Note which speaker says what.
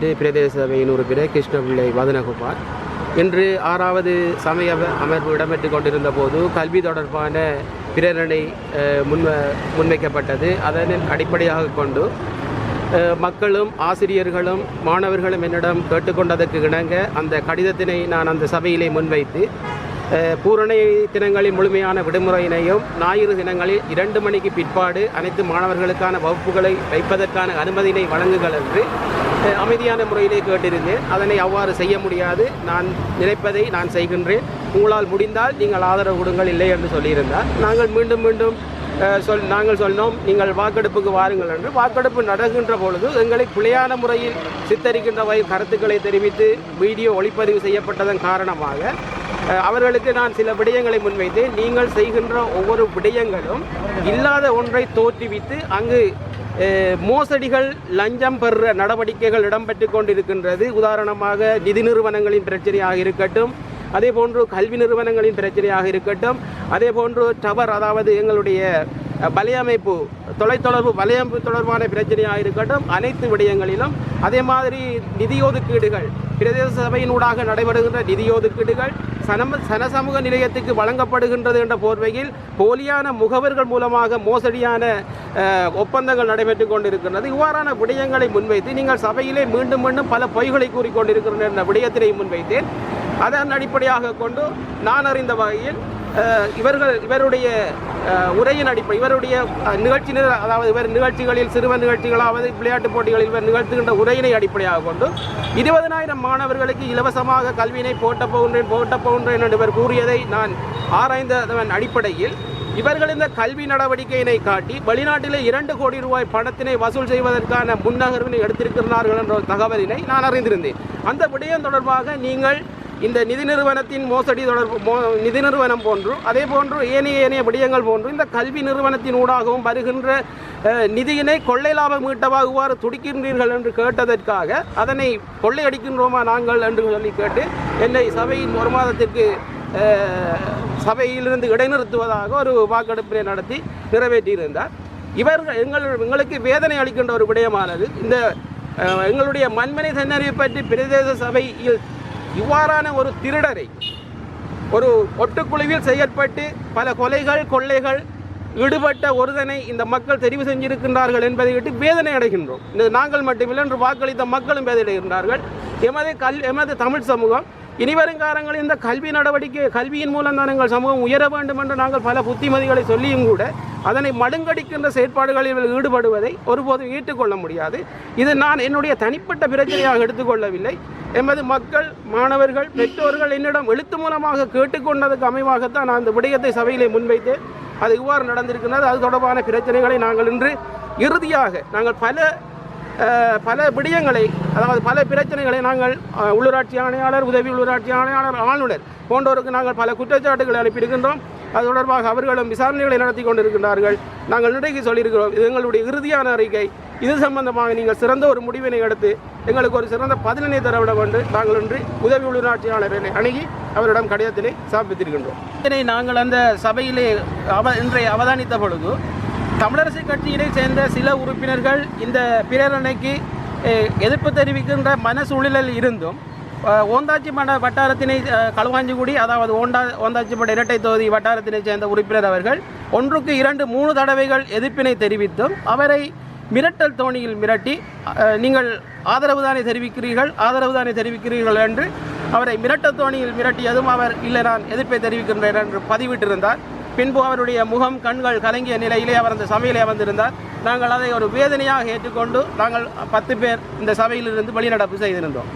Speaker 1: பதினெட்டு பிரதேச சபையின் உறுப்பினர் கிருஷ்ணபிள்ளை வதனகுமார். இன்று ஆறாவது சமய அமர்வு இடம்பெற்று கொண்டிருந்த போது கல்வி தொடர்பான பிரேரணை அஹ், முன்வ முன்வைக்கப்பட்டது. அதனை அடிப்படையாக கொண்டு மக்களும் ஆசிரியர்களும் மாணவர்களும் என்னிடம் கேட்டுக்கொண்டதற்கு இணங்க அந்த கடிதத்தினை நான் அந்த சபையிலே முன்வைத்து அஹ், பூரண தினங்களில் முழுமையான விடுமுறையினையும் ஞாயிறு தினங்களில் இரண்டு மணிக்கு பிற்பாடு அனைத்து மாணவர்களுக்கான வகுப்புகளை வைப்பதற்கான அனுமதியினை வழங்குகள் என்று அமைதியான முறையிலே கேட்டிருந்தேன். அதனை அவ்வாறு செய்ய முடியாது. நான் நினைப்பதை நான் செய்கின்றேன். உங்களால் முடிந்தால் நீங்கள் ஆதரவு கொடுங்கள் இல்லை என்று சொல்லியிருந்தார். நாங்கள் மீண்டும் மீண்டும் சொல் நாங்கள் சொன்னோம் நீங்கள் வாக்கெடுப்புக்கு வாருங்கள் என்று. வாக்கெடுப்பு நடக்கின்ற பொழுது எங்களை பிழையான முறையில் சித்தரிக்கின்ற வகை கருத்துக்களை தெரிவித்து வீடியோ ஒளிப்பதிவு செய்யப்பட்டதன் காரணமாக அவர்களுக்கு நான் சில விடயங்களை முன்வைத்து நீங்கள் செய்கின்ற ஒவ்வொரு விடயங்களும் இல்லாத ஒன்றை தோற்றுவித்து அங்கு மோசடிகள் லஞ்சம் பெற நடவடிக்கைகள் இடம்பெற்று கொண்டிருக்கின்றது. உதாரணமாக நிதி நிறுவனங்களின் பிரச்சனையாக இருக்கட்டும் அதே போன்று கல்வி நிறுவனங்களின் பிரச்சனையாக இருக்கட்டும் அதே போன்று டவர் அதாவது எங்களுடைய வலையமைப்பு தொலைத்தொடர்பு வலையமைப்பு தொடர்பான பிரச்சனையாக இருக்கட்டும் அனைத்து விடயங்களிலும் அதே மாதிரி நிதி ஒதுக்கீடுகள் பிரதேச சபையினூடாக நடைபெறுகின்ற நிதி ஒதுக்கீடுகள் சனம சனசமூக நிலையத்துக்கு வழங்கப்படுகின்றது என்ற போர்வையில் போலியான முகவர்கள் மூலமாக மோசடியான ஒப்பந்தங்கள் நடைபெற்று கொண்டிருக்கின்றது. இவ்வாறான விடயங்களை முன்வைத்து நீங்கள் சபையிலே மீண்டும் மீண்டும் பல பொய்களை கூறிக்கொண்டிருக்கின்ற என்ற விடயத்தினை முன்வைத்தேன். அதன் அடிப்படையாக கொண்டு நான் அறிந்த வகையில் இவர்கள் இவருடைய உரையின் அடிப்படை இவருடைய நிகழ்ச்சியினர் நிகழ்ச்சி அதாவது இவர் நிகழ்ச்சிகளில் சிறுவர் நிகழ்ச்சிகளாவது விளையாட்டுப் போட்டிகளில் இவர் நிகழ்த்துகின்ற உரையினை அடிப்படையாக கொண்டு இருபதனாயிரம் மாணவர்களுக்கு இலவசமாக கல்வியினை போட்ட போகின்றேன் போட்ட போகின்றேன் என்று இவர் கூறியதை நான் ஆராய்ந்ததன் அடிப்படையில் இவர்கள் இந்த கல்வி நடவடிக்கையினை காட்டி வெளிநாட்டிலே இரண்டு கோடி ரூபாய் பணத்தினை வசூல் செய்வதற்கான முன்னகர்வினை எடுத்திருக்கிறார்கள் என்ற தகவலினை நான் அறிந்திருந்தேன். அந்த விடயம் தொடர்பாக நீங்கள் இந்த நிதி நிறுவனத்தின் மோசடி தொடர்பு மோ நிதி நிறுவனம் போன்று அதே போன்று ஏனைய ஏனைய விடயங்கள் போன்று இந்த கல்வி நிறுவனத்தின் ஊடாகவும் வருகின்ற நிதியினை கொள்ளை லாபம் ஈட்டவா துடிக்கின்றீர்கள் என்று கேட்டதற்காக அதனை கொள்ளையடிக்கின்றோமா நாங்கள் என்று சொல்லி கேட்டு என்னை சபையின் ஒரு மாதத்திற்கு சபையிலிருந்து இடைநிறுத்துவதாக ஒரு வாக்கெடுப்பினை நடத்தி நிறைவேற்றியிருந்தார். இவர்கள் எங்கள் எங்களுக்கு வேதனை அளிக்கின்ற ஒரு விடயமானது இந்த எங்களுடைய மண்மனை தென்னறிவு பற்றி பிரதேச சபையில் இவ்வாறான ஒரு திருடரை ஒரு ஒட்டுக்குழுவில் செயற்பட்டு பல கொலைகள் கொள்ளைகள் ஈடுபட்ட ஒருதனை இந்த மக்கள் தெரிவு செஞ்சிருக்கின்றார்கள் என்பதை விட்டு வேதனை அடைகின்றோம். இது நாங்கள் மட்டுமில்லை என்று வாக்களித்த மக்களும் வேதனை அடைகின்றார்கள். எமது கல் எமது தமிழ் சமூகம் இனிவரும் காலங்களில் இந்த கல்வி நடவடிக்கை கல்வியின் மூலம் தான் எங்கள் சமூகம் உயர வேண்டும் என்று நாங்கள் பல புத்திமதிகளை சொல்லியும் கூட அதனை மடுங்கடிக்கின்ற செயற்பாடுகளில் ஈடுபடுவதை ஒருபோதும் ஈட்டுக்கொள்ள முடியாது. இது நான் என்னுடைய தனிப்பட்ட பிரச்சனையாக எடுத்துக்கொள்ளவில்லை. எமது மக்கள் மாணவர்கள் பெற்றோர்கள் என்னிடம் எழுத்து மூலமாக கேட்டுக்கொண்டதுக்கு அமைவாகத்தான் நான் அந்த விடயத்தை சபையிலே முன்வைத்தேன். அது இவ்வாறு நடந்திருக்கின்றது அது தொடர்பான பிரச்சனைகளை நாங்கள் இன்று இறுதியாக நாங்கள் பல பல விடயங்களை அதாவது பல பிரச்சனைகளை நாங்கள் உள்ளூராட்சி ஆணையாளர் உதவி உள்ளூராட்சி ஆணையாளர் ஆளுநர் போன்றோருக்கு நாங்கள் பல குற்றச்சாட்டுகளை அனுப்பியிருக்கின்றோம். அது தொடர்பாக அவர்களும் விசாரணைகளை நடத்தி கொண்டிருக்கின்றார்கள். நாங்கள் இன்றைக்கு சொல்லியிருக்கிறோம் இது எங்களுடைய இறுதியான அறிக்கை. இது சம்பந்தமாக நீங்கள் சிறந்த ஒரு முடிவினை எடுத்து எங்களுக்கு ஒரு சிறந்த பதிலினை தரவிட கொண்டு நாங்கள் இன்று உதவி உள்ளூராட்சியாளரை அணுகி அவரிடம் கடிதத்தினை சமர்ப்பித்திருக்கின்றோம். இதனை நாங்கள் அந்த சபையிலே அவ இன்றைய அவதானித்த பொழுது தமிழரசு கட்சியினை சேர்ந்த சில உறுப்பினர்கள் இந்த பிரேரணைக்கு எதிர்ப்பு தெரிவிக்கின்ற மன சூழலில் இருந்தும் ஓந்தாச்சி மட வட்டாரத்தினை களுவாஞ்சிக்குடி அதாவது ஓண்டா ஓந்தாச்சிப்பட இரட்டை தொகுதி வட்டாரத்தினை சேர்ந்த உறுப்பினர் அவர்கள் ஒன்றுக்கு இரண்டு மூணு தடவைகள் எதிர்ப்பினை தெரிவித்தும் அவரை மிரட்டல் தோணியில் மிரட்டி நீங்கள் ஆதரவு தானே தெரிவிக்கிறீர்கள் ஆதரவு தானே தெரிவிக்கிறீர்கள் என்று அவரை மிரட்டல் தோணியில் மிரட்டியதும் அவர் இல்லை நான் எதிர்ப்பை தெரிவிக்கின்றேன் என்று பதிவிட்டிருந்தார். பின்பு அவருடைய முகம் கண்கள் கலங்கிய நிலையிலே அவர் அந்த சபையிலே அமர்ந்திருந்தார். நாங்கள் அதை ஒரு வேதனையாக ஏற்றுக்கொண்டு நாங்கள் பத்து பேர் இந்த சபையிலிருந்து வெளிநடப்பு செய்திருந்தோம்.